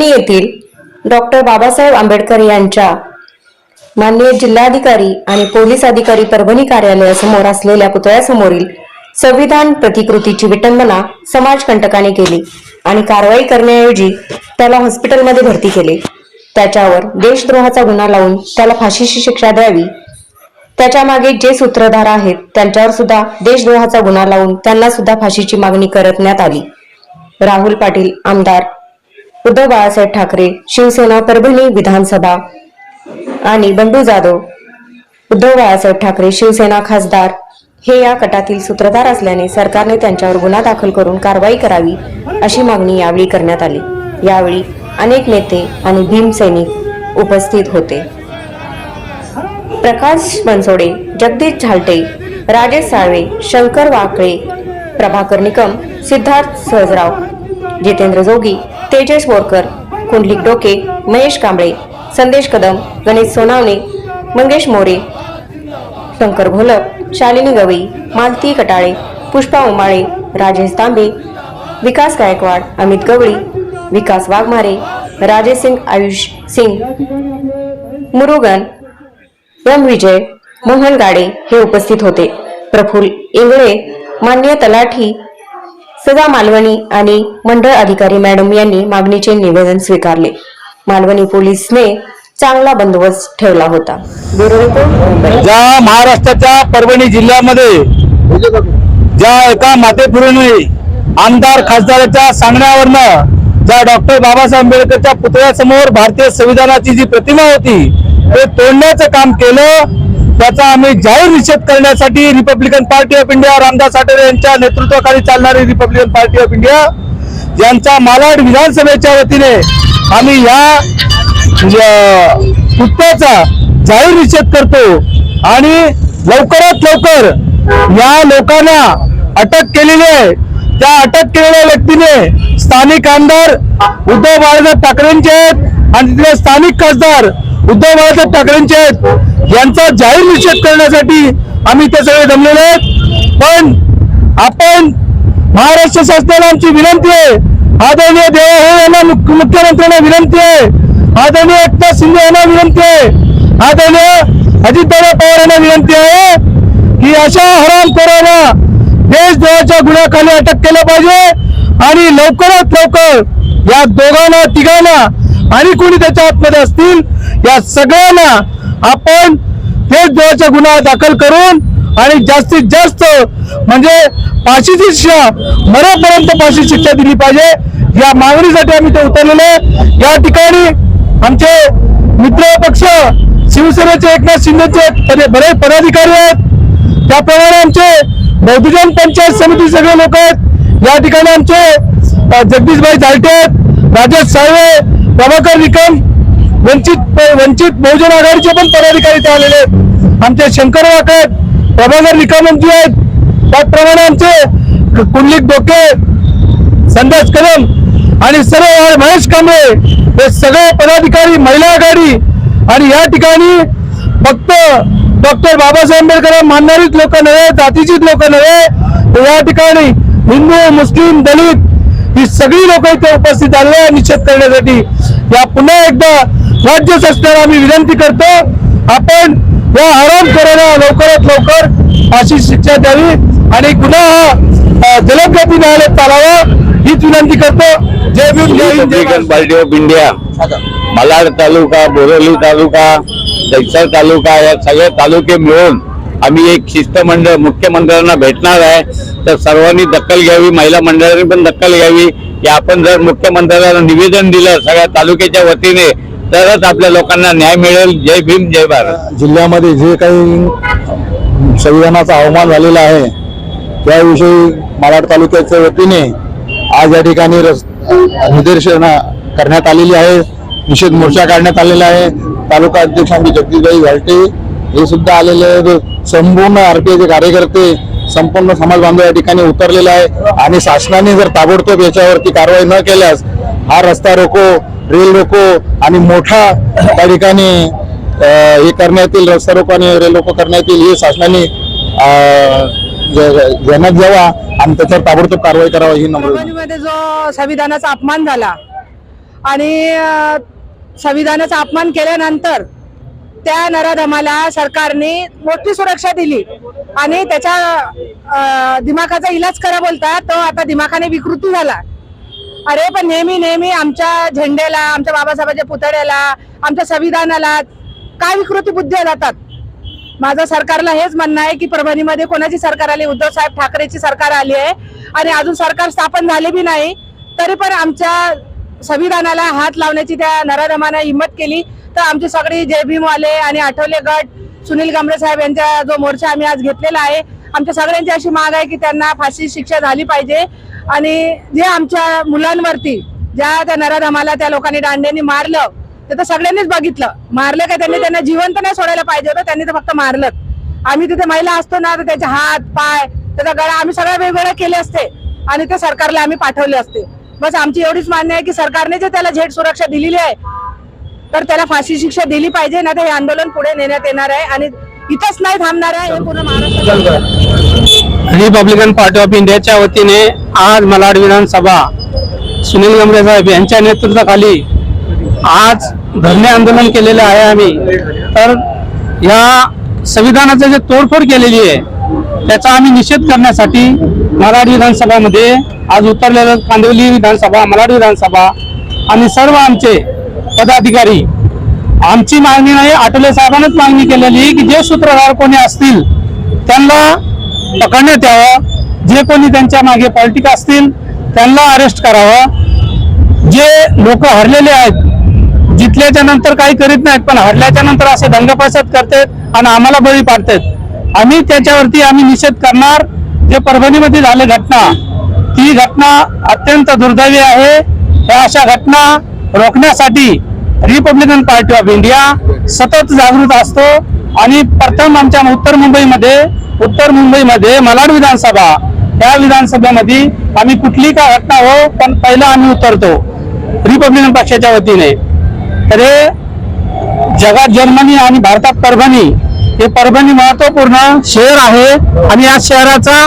परभणी येथील डॉक्टर बाबासाहेब आंबेडकर यांच्या माननीय जिल्हाधिकारी आणि पोलीस अधिकारी परभणी कार्यालयासमोर असलेल्या पुतळ्यासमोरील संविधान प्रतिकृतीची विटंबना समाजकंटकाने केली आणि कारवाई करण्याऐवजी त्याला हॉस्पिटलमध्ये भरती केले. त्याच्यावर देशद्रोहाचा गुन्हा लावून त्याला फाशीची शिक्षा द्यावी. त्याच्यामागे जे सूत्रधार आहेत त्यांच्यावर सुद्धा देशद्रोहाचा गुन्हा लावून त्यांना सुद्धा फाशीची मागणी करण्यात आली. राहुल पाटील आमदार उद्धव बाळासाहेब ठाकरे शिवसेना परभणी विधानसभा आणि बंडू जाधव उद्धव बाळासाहेब ठाकरे शिवसेना खासदार हे या गटातील सूत्रधार असल्याने सरकारने त्यांच्यावर गुन्हा दाखल करून कारवाई करावी अशी मागणी यावेळी करण्यात आली. यावेळी अनेक नेते आणि भीमसैनिक उपस्थित होते. प्रकाश बनसोडे जगदीश झालटे राजेश साळवे शंकर वाकळे प्रभाकर निकम सिद्धार्थ सहजराव जितेंद्र जोगी तेजस बोरकर कुंडलिक डोके महेश कांबळे संदेश कदम गणेश सोनावणे मंगेश मोरे शंकर घोलप शालिनी गवई मालती कटाळे पुष्पा उमाळे राजेश तांबे विकास गायकवाड अमित गवळी विकास वाघमारे राजेश सिंग आयुष सिंग मुरुगन एम विजय मोहन गाडे हे उपस्थित होते. प्रफुल इंगळे मान्य तलाठी सदा मालवणी आणि मंडळ अधिकारी मॅडम यांनी मागणीचे निवेदन स्वीकारले. मालवणी पोलीसने चांगला बंदोबस्त ठेवला होता. ब्युरो रिपोर्ट ज्या महाराष्ट्राच्या परभणी जिल्ह्यामध्ये ज्या एका मातेपुरीने आमदार खासदाराच्या सांगण्यावरनं ज्या डॉक्टर बाबासाहेब आंबेडकरच्या पुतळ्यासमोर भारतीय संविधानाची जी प्रतिमा होती ते तोडण्याचं काम केलं त्याचा आम्ही जाहीर निषेध करण्यासाठी Republican party of India Ramdas Athawale यांच्या नेतृत्वाखाली चालणारी रिपब्लिकन पार्टी ऑफ इंडिया यांच्या मालाड विधानसभेच्या वतीने आम्ही या कृत्याचा जाहीर निषेध करतो आणि लवकरात लवकर या लोकांना अटक केलेली आहे. त्या अटक केलेल्या व्यक्तीने स्थानिक आमदार उद्धव बाळासाहेब ठाकरेंचे आहेत आणि तिथले स्थानिक खासदार उद्धव बाळासाहेब ठाकरेंचे आहेत. यांचा जाहीर निषेध करण्यासाठी आम्ही ते सगळे जमलेले आहेत. पण आपण महाराष्ट्र शासनाला आमची विनंती आहे. आदरणीय देवा यांना मुख्य- मुख्यमंत्र्यांना विनंती आहे. आदरणीय एकनाथ शिंदे यांना विनंती आहे. आदरणीय अजितदादा पवार यांना विनंती आहे की अशा हराम कोराला देशद्रोहाच्या गुन्ह्याखाली अटक केलं पाहिजे आणि लवकरात लवकर या दोघांना तिघांना आणि कोणी त्याच्या आतमध्ये असतील या सगळ्यांना आपण देशद्रोहाचा गुन्हा दाखल करून आणि जास्तीत जास्त म्हणजे फाशीची शिक्षा मरेपर्यंत फाशी शिक्षा दिली पाहिजे. या मागणीसाठी आम्ही ते उतरलेले या ठिकाणी आमचे मित्र पक्ष शिवसेनेचे एकनाथ शिंदेचे बरेच पदाधिकारी आहेत. त्याप्रमाणे आमचे बहुजन पंचायत समिती सगळे लोक आहेत. या ठिकाणी आमचे जगदीशभाई झालटे आहेत. राजेश साळवे प्रभाकर निकम वंचित वंचित बहुजन आघाडीचे पण पदाधिकारी ते आलेले आहेत. आमचे शंकर वाक आहेत प्रभाकर निकमजी आहेत. त्याचप्रमाणे आमचे कुंडलिक डोके संदास कदम आणि सर्व महेश कांबळे हे सगळे पदाधिकारी महिला आघाडी. आणि या ठिकाणी फक्त डॉक्टर बाबासाहेब आंबेडकर मानणारीच लोक नव्हे जातीचीच लोक नव्हे. तर या ठिकाणी हिंदू मुस्लिम दलित ही सगळी लोक इथे उपस्थित आले निश्चित निषेध करण्यासाठी. या पुन्हा एकदा राज्य शासनाला आम्ही विनंती करतो आपण या आराम करोना लवकरात लवकर फाशी शिक्षा द्यावी आणि गुन्हा हा जलदगती न्यायालयात चालावा हीच विनंती करतो. जय भीम जय Republican. Party of India. Malad तालुका बोरोली तालुका दैसर तालुका या सगळे तालुके मिळून आम्ही एक शिष्टमंडळ मुख्यमंत्र्यांना भेटणार आहे. तर सर्वांनी दखल घ्यावी महिला मंडळांनी पण दखल घ्यावी. की आपण जर मुख्यमंत्र्यांना निवेदन दिलं सगळ्या तालुक्याच्या वतीने तरच आपल्या लोकांना न्याय मिळेल. जय भीम जय भारत. जिल्ह्यामध्ये जे काही संविधानाचा अवमान झालेला आहे त्याविषयी मालाड तालुक्याच्या वतीने आज या ठिकाणी रस निदर्शन करण्यात आलेली आहे. निषेध मोर्चा काढण्यात आलेला आहे. तालुका अध्यक्ष आमचे जगदीशभाई घालटे हे सुद्धा आलेले आहेत. संपूर्ण आरपीआयचे कार्यकर्ते संपूर्ण समाज बांधव या ठिकाणी उतरलेला आहे आणि शासनाने जर ताबडतोब याच्यावरती कारवाई न केल्यास हा रस्ता रोको रेल रोको आणि मोठा त्या ठिकाणी हे करण्यात येईल रस्ता रोको आणि रेल रोको करण्यात येईल हे शासनाने अं, ध्यानात घ्यावा आणि त्याच्यावर ताबडतोब कारवाई करावी ही नम्र जो संविधानाचा अपमान झाला आणि संविधानाचा अपमान केल्यानंतर त्या नराधमाला सरकारने मोठी सुरक्षा दिली आणि त्याच्या दिमाखाचा इलाज करा बोलता तो आता दिमाखाने विकृती झाला. अरे पण नेहमी नेहमी आमच्या झेंड्याला आमच्या बाबासाहेबांच्या पुतळ्याला आमच्या संविधानाला काय विकृती बुद्ध्या जातात माझं सरकारला हेच म्हणणं आहे की परभणीमध्ये कोणाची सरकार आली? उद्धव साहेब ठाकरेची सरकार आली आहे. आणि अजून सरकार स्थापन झाले बी नाही तरी पण आमच्या संविधानाला हात लावण्याची त्या नराधमानं हिंमत केली. तर आमची सगळी जय भीमवाले आणि आठवले गट सुनील गांबळे साहेब यांचा जो मोर्चा आम्ही आज घेतलेला आहे आमच्या सगळ्यांची अशी माग आहे की त्यांना फाशी शिक्षा झाली पाहिजे. आणि जे आमच्या मुलांवरती ज्या त्या नराधमाला त्या लोकांनी दांड्यांनी मारलं ते तर सगळ्यांनीच बघितलं. मारलं काय त्यांनी? त्यांना जिवंत नाही सोडायला पाहिजे होतं त्यांनी तर फक्त मारलं आम्ही तिथे महिला असतो ना तर त्याचे हात पाय त्याचा गळा आम्ही सगळ्या वेगवेगळ्या केले असते. आणि ते सरकारला आम्ही पाठवले असते. बस आमची एवढीच मान्य आहे की सरकारने जे त्याला झेड सुरक्षा दिलेली आहे तर त्याला फाशी शिक्षा दिली पाहिजे ना तर हे आंदोलन पुढे नेण्यात येणार आहे आणि इथंच नाही थांबणार आहे हे पूर्ण महाराष्ट्र रिपब्लिकन पार्टी ऑफ इंडियाच्या वतीने आज मलाड विधानसभा सुनील गंभीर साहेब यांच्या नेतृत्वाखाली आज धरणे आंदोलन केलेले आहे आम्ही. तर या संविधानाचं जे तोडफोड केलेली आहे त्याचा आम्ही निषेध करण्यासाठी मराठ विधानसभामध्ये आज उतरलेलं कांदिवली विधानसभा malaड विधानसभा आणि सर्व आमचे पदाधिकारी आमची मागणी नाही आठवले साहेबांनाच मागणी केलेली की जे सूत्रधार कोणी असतील त्यांना पकडण्यात यावं. जे कोणी त्यांच्या मागे पॉलिटिक असतील त्यांना अरेस्ट करावं. जे लोक हरलेले आहेत जितल्याच्या नंतर काही करीत नाहीत पण हरल्याच्या नंतर असे दंगफसाद करतात आणि आम्हाला बळी पाडतात. आम्ही त्याच्यावरती आम्ही निषेध करणार. जे परभणीमध्ये झाले घटना ती घटना अत्यंत दुर्दैवी आहे. या अशा घटना रोखण्यासाठी रिपब्लिकन पार्टी ऑफ इंडिया सतत जागृत असतो. आणि प्रथम आमच्या उत्तर मुंबईमध्ये उत्तर मुंबईमध्ये मलाड विधानसभा या विधानसभेमध्ये आम्ही कुठली का घटना हो पण पहिला आम्ही उतरतो. रिपब्लिकन पक्षाच्या वतीने. तर हे जगात जर्मनी आणि भारतात परभणी हे परभणी महत्त्वपूर्ण शहर आहे आणि या शहराचा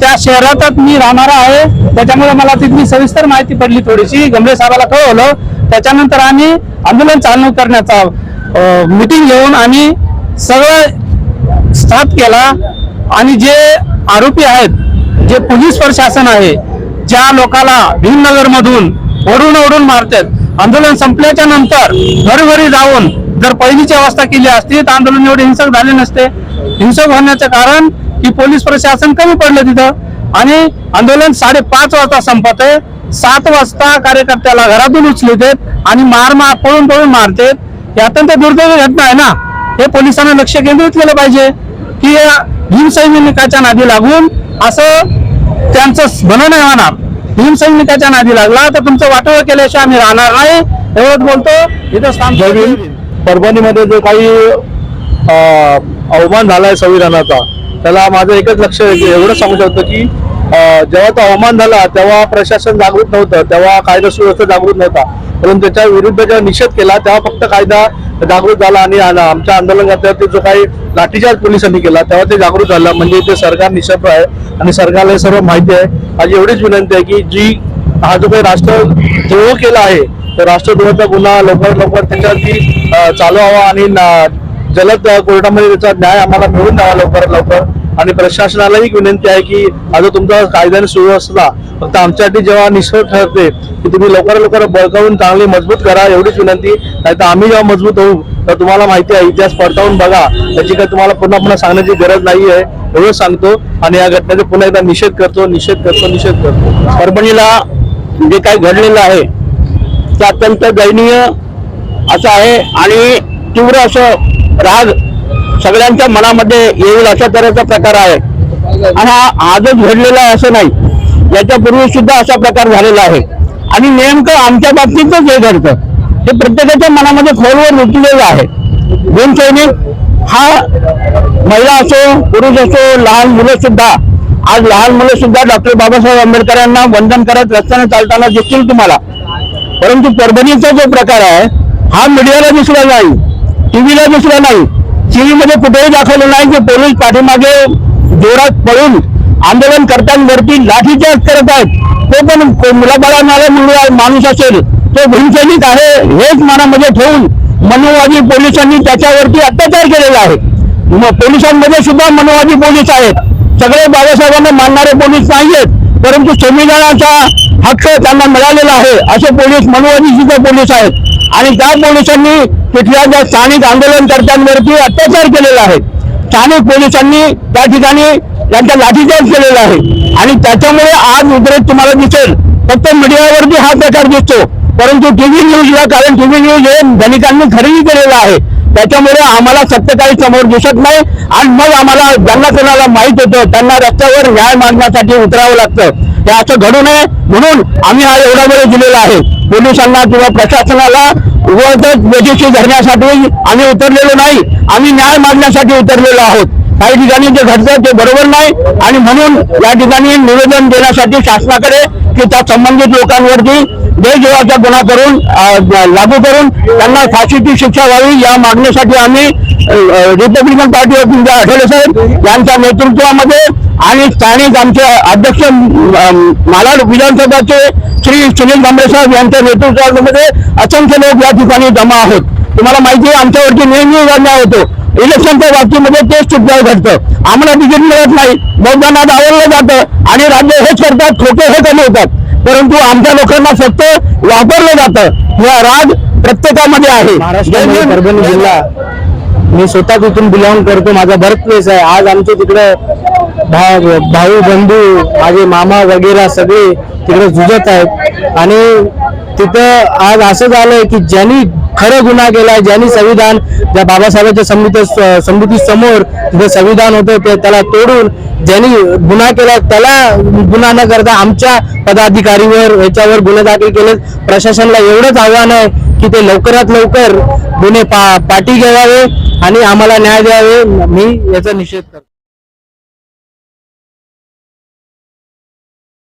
त्या शहरातच मी राहणारा आहे. त्याच्यामुळे मला तिथली सविस्तर माहिती पडली थोडीशी. गंभीर साहेबाला कळवलं. त्याच्यानंतर आम्ही आंदोलन चालू करण्याचा मिटिंग घेऊन आम्ही सगळं स्थाप केला. आणि जे आरोपी आहेत जे पोलीस प्रशासन आहे ज्या लोकाला भीमनगर मधून ओढून ओढून मारतात आंदोलन संपल्याच्या नंतर घरोघरी जाऊन जर पहिलीची अवस्था केली असती तर आंदोलन एवढे हिंसक झाले नसते. हिंसक होण्याचं कारण की पोलीस प्रशासन कमी पडलं तिथं. आणि आंदोलन साडेपाच वाजता संपत आहे सात वाजता कार्यकर्त्याला घरातून उचलतात आणि मार मार पळून पळून मारतात. हे अत्यंत दुर्दैवी घटना आहे ना? हे पोलिसांना लक्ष केंद्रित केलं पाहिजे की भीमसैनिकाच्या नादी लागून असं त्यांचं भलं नाही होणार. भीमसैनिकाच्या नादी लागला तर तुमचं वाटोळ केल्याशिवाय आम्ही राहणार नाही. एवढं बोलतो. इथं परभणीमध्ये जो काही अवमान झालाय संविधानाचा त्याला माझं एकच लक्ष एवढं सांगू शकतो की जेव्हा तो अवमान झाला तेव्हा प्रशासन जागृत नव्हतं तेव्हा कायदा सुव्यवस्था जागृत नव्हता. परंतु त्याच्या विरुद्ध जेव्हा निषेध केला तेव्हा फक्त कायदा जागृत झाला आणि आमच्या आंदोलनात जो काही लाठीचार्ज पोलिसांनी केला तेव्हा ते जागृत झालं. म्हणजे ते सरकार निशब्द आहे आणि सरकारला सर्व माहिती आहे. माझी एवढीच विनंती आहे की जी हा जो काही राष्ट्रद्रोह केला आहे तर राष्ट्रद्रोहाचा गुन्हा लवकरात लवकर त्याच्यावरती चालू व्हावा आणि जलद कोर्टामध्ये त्याचा न्याय आम्हाला मिळून द्यावा लवकरात लवकर. आणि प्रशासनालाही एक विनंती आहे की आता तुमचा कायद्याने सुरू असला फक्त आमच्यासाठी जेव्हा निष्फळ ठरते की तुम्ही लवकरात लवकर बळकावून चांगली मजबूत करा एवढीच विनंती. नाही तर आम्ही जेव्हा मजबूत होऊ तर तुम्हाला माहिती आहे इतिहास पडताळून बघा. त्याची काही तुम्हाला पुन्हा पुन्हा सांगण्याची गरज नाही आहे एवढं सांगतो. आणि या घटनेचा पुन्हा एकदा निषेध करतो निषेध करतो निषेध करतो. परभणीला जे काय घडलेलं आहे ते अत्यंत दयनीय असं आहे आणि तीव्र असं राग सगळ्यांच्या मनामध्ये येईल अशा तऱ्हेचा प्रकार आहे. आणि हा आजच घडलेला आहे असं नाही. याच्यापूर्वी सुद्धा असा प्रकार झालेला आहे. आणि नेमकं आमच्या बाबतीतच हे घडतं. हे प्रत्येकाच्या मनामध्ये खोलवर रुतलेलं आहे. दोन सैनिक हा महिला असो पुरुष असो लहान मुलं सुद्धा आज लहान मुलं सुद्धा डॉक्टर बाबासाहेब आंबेडकरांना वंदन करत रस्त्याने चालताना दिसतील तुम्हाला. परंतु परभणीचा जो प्रकार आहे हा मीडियाला दिसला नाही टीव्हीला दिसला नाही. टीव्हीमध्ये कुठेही दाखवलं नाही की पोलीस पाठीमागे जोरात पळून आंदोलन करताना लाठीचार्ज करत आहेत. तो पण मुलाबाळांना मुलगा माणूस असेल. तो भूमसैनिक आहे हेच मनामध्ये ठेवून मनोवादी पोलिसांनी त्याच्यावरती अत्याचार केलेला आहे. मग पोलिसांमध्ये सुद्धा मनोवादी पोलीस आहेत. सगळे बाबासाहेबांना मानणारे पोलीस नाही आहेत परंतु संविधानाचा हक्क त्यांना मिळालेला आहे. असे पोलीस मनोवादी सुद्धा पोलीस आहेत. आणि त्या पोलिसांनी तिथल्या ज्या स्थानिक आंदोलनकर्त्यांवरती अत्याचार केलेला आहे. स्थानिक पोलिसांनी त्या ठिकाणी त्यांचा लाठीचार्ज केलेला आहे. आणि त्याच्यामुळे आज उद्रेक तुम्हाला दिसेल. फक्त मीडियावरती हा प्रकार दिसतो. परंतु टीव्ही न्यूजला कारण टीव्ही न्यूज हे धनिकांनी खरेदी केलेलं आहे. त्याच्यामुळे आम्हाला सत्य काही समोर दिसत नाही. आणि मग आम्हाला ज्यांना कोणाला माहीत होतं त्यांना रस्त्यावर न्याय मागण्यासाठी उतरावं लागतं. हे असं घडू नये म्हणून आम्ही हा एवढा वेळ दिलेला आहे. पोलिसांना किंवा प्रशासनाला उगाचच बेजेशी धरण्यासाठी आम्ही उतरलेलो नाही. आम्ही न्याय मागण्यासाठी उतरलेलो आहोत. काही ठिकाणी जे घडतं ते बरोबर नाही आणि म्हणून या ठिकाणी निवेदन देण्यासाठी शासनाकडे की त्या संबंधित लोकांवरती बेजीवाचा गुन्हा करून लागू करून त्यांना फाशीची शिक्षा व्हावी या मागणीसाठी आम्ही Republican party of India Athawale साहेब यांच्या नेतृत्वामध्ये आणि स्थानिक आमचे अध्यक्ष मालाड विधानसभाचे श्री सुनील भांबळे साहेब यांच्या नेतृत्वामध्ये असंख्य लोक या ठिकाणी जमा आहोत. तुम्हाला माहिती आहे आमच्यावरती नेहमी अन्याय होतो. इलेक्शनच्या बाबतीमध्ये तेच चुकलं घडतं. आम्हाला तिकीट मिळत नाही. मतदानात आवडलं जातं आणि राज्य हेच करतात खोटे हे कमवतात परंतु आमच्या लोकांना फक्त वापरलं जातं. हा राग प्रत्येकामध्ये आहे. परभणी जिल्हा. मी स्वतः तिथून बिलॉंग करतो. माझा बर्थ प्लेस आहे. आज आमचे तिकडे भाऊ बंधू माझे मामा वगैरे सगळे तिकडे झुजत आहेत. आणि तिथं आज असं झालंय की ज्यांनी खरं गुन्हा केलाय ज्यांनी संविधान ज्या बाबासाहेबांच्या समिती समिती समोर जे संविधान होतं ते त्याला तोडून ज्यांनी गुन्हा केला त्याला गुन्हा न करता आमच्या पदाधिकारीवर याच्यावर गुन्हे दाखल केले प्रशासनाला एवढंच आव्हान आहे की ते लवकरात लवकर गुन्हे पा पाठी घ्यावे आणि आम्हाला न्याय द्यावे. मी याचा निषेध करतो.